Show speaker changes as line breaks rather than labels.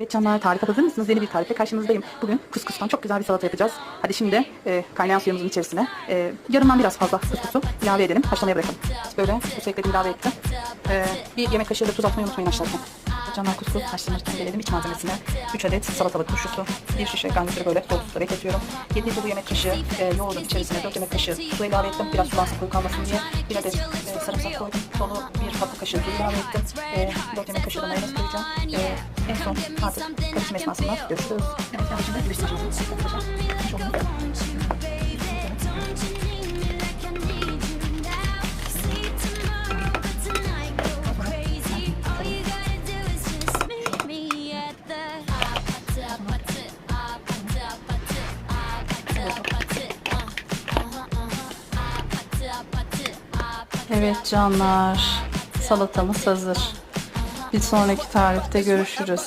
Evet canlar tarife hazır mısınız? Yeni bir tarifle karşınızdayım. Bugün kuskustan çok güzel bir salata yapacağız. Hadi şimdi e, kaynayan suyumuzun içerisine e, yarımdan biraz fazla kuskusu ilave edelim. Haşlamaya bırakalım. Böyle kuskusu ekledim ilave ettim. E, bir yemek kaşığı da tuz atmayı unutmayın haşlarken. Canlar kuskus haşlanırken gelelim iç malzemesine. 3 adet salatalık turşusu, 1 şişe garnitürü böyle suda bekletiyorum. 7 dolu yemek kaşığı e, yoğurdun içerisine 4 yemek kaşığı su ilave ettim. Biraz sulansın koyu kalmasın diye. 1 adet e, sarımsak koydum. 1 tatlı kaşığı tuz ettim. E, 4 yemek mayonez koyacağım. E, en son artık karışım esnasında görüşürüz. Evet, yani şimdi birleştireceğiz.
Evet canlar, salatamız hazır. Bir sonraki tarifte görüşürüz.